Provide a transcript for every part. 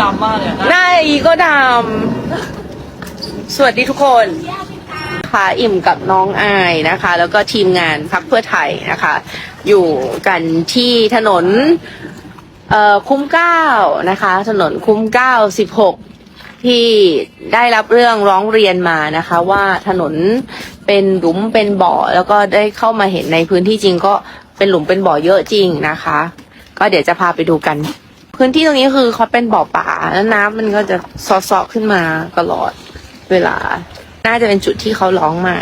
ดำมากเลยนะหน้าอีก็ดำสวัสดีทุกคนค่ะอิ่มกับน้องอายนะคะ แล้วก็ทีมงานพักเพื่อไทยนะคะ อยู่กันที่ถนน เอ่อคุ้มเก้านะคะ ถนนคุ้มเก้าสิบหกที่ได้รับเรื่องร้องเรียนมานะคะ ว่าถนนเป็นหลุมเป็นบ่อ แล้วก็ได้เข้ามาเห็นในพื้นที่จริงก็เป็นหลุมเป็นบ่อเยอะจริงนะคะ ก็เดี๋ยวจะพาไปดูกัน พื้นที่ตรงนี้คือเขาเป็นบ่อป่าแล้วน้ำมันก็จะซอๆขึ้นมาตลอดเวลา น่าจะเป็นจุดที่เขาร้องมา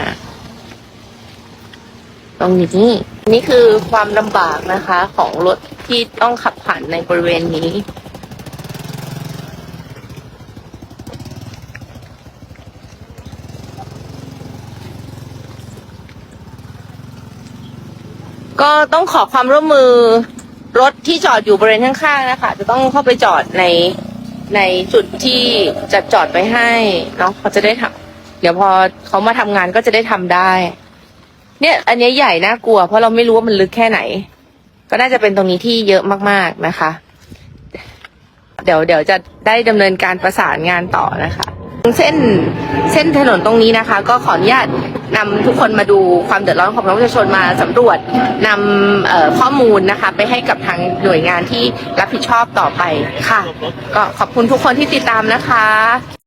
ตรงนี้ นี่คือความลำบากนะคะ ของรถที่ต้องขับผ่านในบริเวณนี้ก็ต้องขอความร่วมมือ รถที่จอดอยู่บริเวณข้างๆนะคะ จะต้องเข้าไปจอดในในจุดที่จัดจอดไว้ให้เนาะเขาจะได้ทำเดี๋ยวพอเขามาทำงานก็จะได้ทำได้ เนี่ย อันนี้ใหญ่น่ากลัว เพราะเราไม่รู้ว่ามันลึกแค่ไหน ก็น่าจะเป็นตรงนี้ที่เยอะมากๆนะคะ เดี๋ยวเดี๋ยวจะได้ดำเนินการประสานงานต่อนะคะ เส้นเส้นถนนตรงนี้นะคะ ก็ขออนุญาต นำทุกคนมาดูความเดือดร้อนของพี่น้องประชาชนมาสำรวจนำข้อมูลนะคะไปให้กับทางหน่วยงานที่รับผิดชอบต่อไปค่ะ ก็ขอบคุณทุกคนที่ติดตามนะคะ